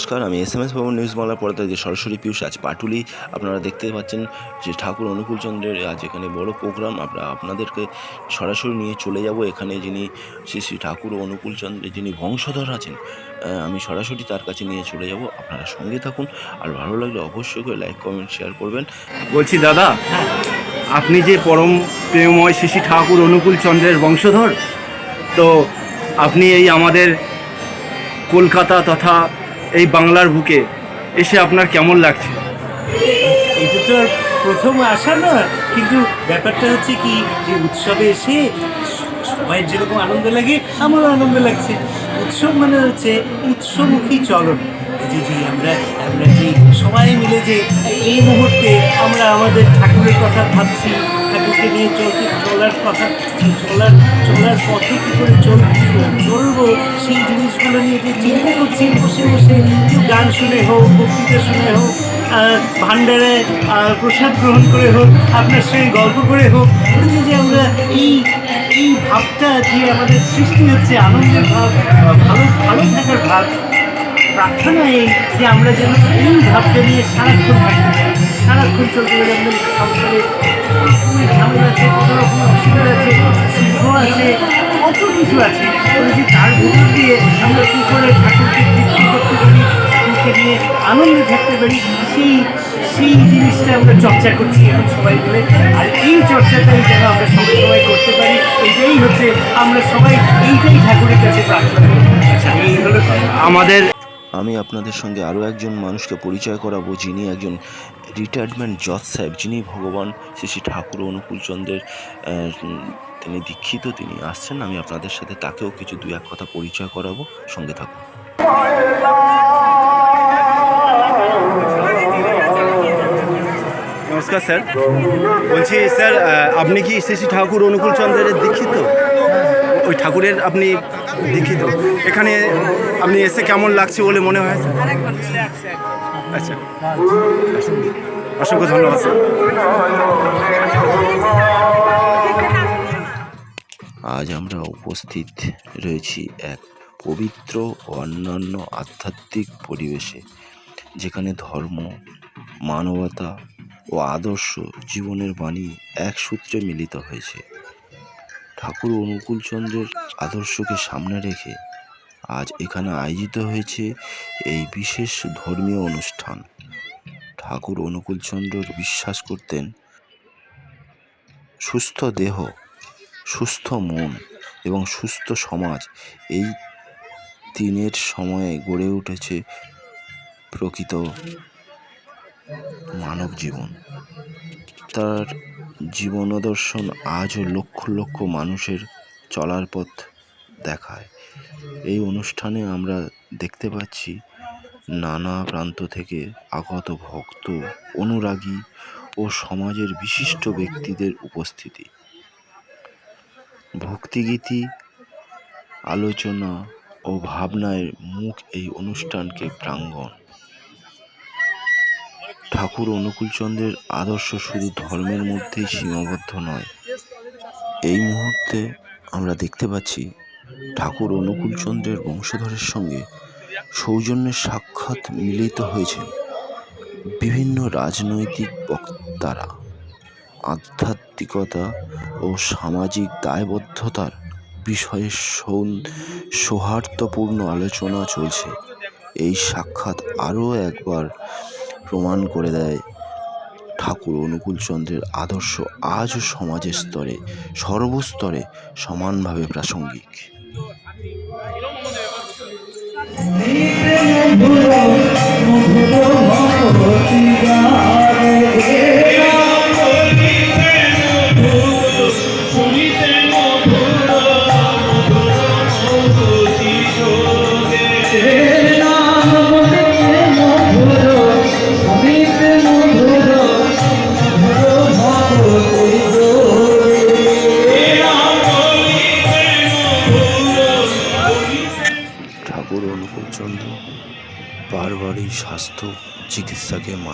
নমস্কার, আমি S M S Bhavan news বাংলার পর্দায় যে সরাসরি পিউষ আজ পাটুলি, আপনারা দেখতে পাচ্ছেন যে ঠাকুর অনুকূল চন্দ্রের আজ এখানে বড় প্রোগ্রাম। আমরা আপনাদেরকে সরাসরি নিয়ে চলে যাব। এখানে যিনি শ্রী শ্রী ঠাকুর অনুকূল চন্দ্রের যিনি বংশধর আছেন আমি সরাসরি তার কাছে নিয়ে চলে যাব। আপনারা সঙ্গে থাকুন। আর ভালো লাগলে অবশ্যই করে লাইক, কমেন্ট, শেয়ার করবেন। বলছি, দাদা, আপনি যে পরম প্রেমময় শ্রী ঠাকুর অনুকূল চন্দ্রের বংশধর, তো আপনি এই আমাদের কলকাতা তথা এই বাংলার বুকে এসে আপনার কেমন লাগছে? এটা তো প্রথম আসা না, কিন্তু ব্যাপারটা হচ্ছে কি, যে উৎসবে এসে সবাই যেরকম আনন্দ লাগে, আমারও আনন্দ লাগছে। উৎসব মানে হচ্ছে উৎসমুখী চলন। যে যে আমরা আমরা যে সবাই মিলে যে এই মুহূর্তে আমরা আমাদের ঠাকুরের কথা ভাবছি, ঠাকুরকে নিয়ে চলতে, চলার কথা, চলার চলার পথে কী করে চল, চলবো? সেই জিনিসগুলো নিয়ে যে চিন্তা করছি, বসে বসে কেউ গান শুনে হোক, বক্তৃতা শুনে হোক ভাণ্ডারে প্রসাদ গ্রহণ করে হোক, আপনার সঙ্গে গল্প করে হোক যে যে আমরা এই এই ভাবটা যে আমাদের সৃষ্টি হচ্ছে, আনন্দের ভাব, ভালো ভালো থাকার ভাব প্রার্থনা এই যে আমরা যেন এই ভাবটা নিয়ে সারাক্ষণ পারি সারাক্ষণ চলতে পারি আমাদের সংসারে ঝামেলা আছে, কত রকমের অসুবিধা আছে আছে, কত কিছু আছে। যে তার ভিতর দিয়ে আমরা কী করে ঠাকুরকে তৃপ্তি করতে পারি ঠাকুরকে নিয়ে আনন্দে থাকতে পারি, সেই সেই জিনিসটা আমরা চর্চা করছি এখন সবাই মিলে। আর এই চর্চাটাই যেন আমরা সবাই করতে পারি এটাই হচ্ছে আমরা সবাই এইটাই ঠাকুরের কাছে প্রার্থনা করি। আচ্ছা এই আমাদের আমি আপনাদের সঙ্গে আরও একজন মানুষকে পরিচয় করাবো যিনি একজন রিটায়ারমেন্ট জজ সাহেব যিনি ভগবান শ্রী শ্রী ঠাকুর অনুকূল চন্দ্রের আহ, উম, তিনি দীক্ষিত তিনি আসছেন। আমি আপনাদের সাথে তাকেও কিছু দু এক কথা পরিচয় করাবো। সঙ্গে থাকুন। নমস্কার স্যার। বলছি স্যার আপনি কি শ্রী শ্রী ঠাকুর অনুকূলচন্দ্রের দীক্ষিত? ওই ঠাকুরের আপনি দীক্ষিত। এখানে আপনি এসে কেমন লাগছে বলে মনে হয়? আচ্ছা। অসংখ্য ধন্যবাদ আজ আমরা উপস্থিত রয়েছি এক পবিত্র অন্যান্য আধ্যাত্মিক পরিবেশে, যেখানে ধর্ম, মানবতা ও আদর্শ জীবনের বাণী এক সূত্রে মিলিত হয়েছে। ঠাকুর অনুকূলচন্দ্রের আদর্শকে সামনে রেখে আজ এখানে আয়োজিত হয়েছে এই বিশেষ ধর্মীয় অনুষ্ঠান। ঠাকুর অনুকূল চন্দ্র বিশ্বাস করতেন, সুস্থ দেহ, সুস্থ মন এবং সুস্থ সমাজ এই দিনের সময়ে গড়ে উঠেছে প্রকৃত মানব জীবন। তার জীবনদর্শন আজও লক্ষ লক্ষ মানুষের চলার পথ দেখায়। এই অনুষ্ঠানে আমরা দেখতে পাচ্ছি নানা প্রান্ত থেকে আগত ভক্ত, অনুরাগী ও সমাজের বিশিষ্ট ব্যক্তিদের উপস্থিতি। ভক্তিগীতি, আলোচনা ও ভাবনায় মুখ এই অনুষ্ঠানকে প্রাঙ্গণ। ঠাকুর অনুকূলচন্দ্রের আদর্শ শুধু ধর্মের মধ্যেই সীমাবদ্ধ নয়। এই মুহূর্তে আমরা দেখতে পাচ্ছি ঠাকুর অনুকূলচন্দ্রের বংশধরের সঙ্গে সৌজন্যের সাক্ষাৎ মিলিত হয়েছেন বিভিন্ন রাজনৈতিক বক্তারা। আধ্যাত্মিকতা ও সামাজিক দায়বদ্ধতার বিষয়ে সৌহার্দ্যপূর্ণ আলোচনা চলছে। এই সাক্ষাৎ আরও একবার প্রমাণ করে দেয় ঠাকুর অনুকূলচন্দ্রের আদর্শ আজও সমাজের স্তরে সর্বস্তরে সমানভাবে প্রাসঙ্গিক ঠাকুর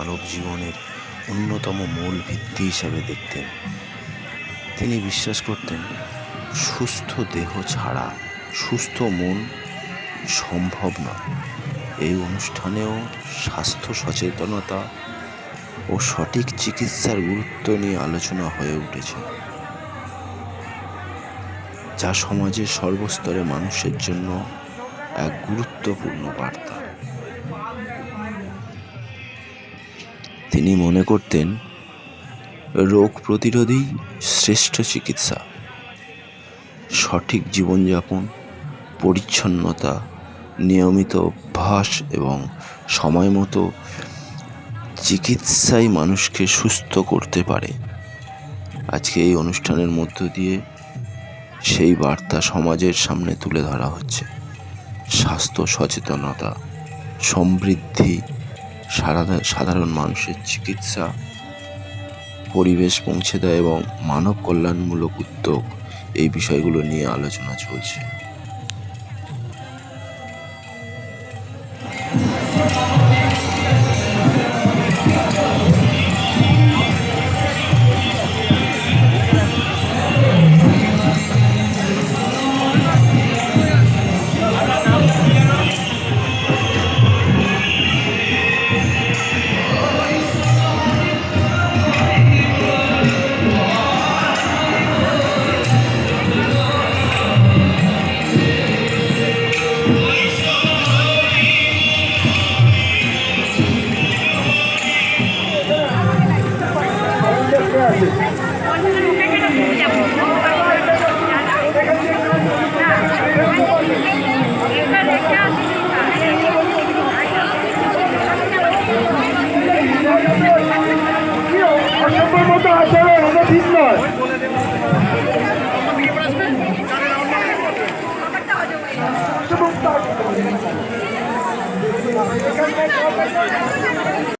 মানব জীবনের অন্যতম মূল ভিত্তি হিসাবে দেখতেন। তিনি বিশ্বাস করতেন, সুস্থ দেহ ছাড়া সুস্থ মন সম্ভব নয়। এই অনুষ্ঠানেও স্বাস্থ্য সচেতনতা ও সঠিক চিকিৎসার গুরুত্ব নিয়ে আলোচনা হয়ে উঠেছে। যা সমাজের সর্বস্তরে মানুষের জন্য এক গুরুত্বপূর্ণ বার্তা। তিনি মনে করতেন, রোগ প্রতিরোধই শ্রেষ্ঠ চিকিৎসা। সঠিক জীবনযাপন, পরিচ্ছন্নতা, নিয়মিত অভ্যাস এবং সময় মতো চিকিৎসাই মানুষকে সুস্থ করতে পারে। আজকে এই অনুষ্ঠানের মধ্য দিয়ে সেই বার্তা সমাজের সামনে তুলে ধরা হচ্ছে। স্বাস্থ্য সচেতনতা, সমৃদ্ধি সাধারণ মানুষের চিকিৎসা, পরিবেশ পৌঁছে দেয় এবং মানব কল্যাণমূলক উদ্যোগ এই বিষয়গুলো নিয়ে আলোচনা চলছে। মতো আচরণ এটা ঠিক নয় এখানকার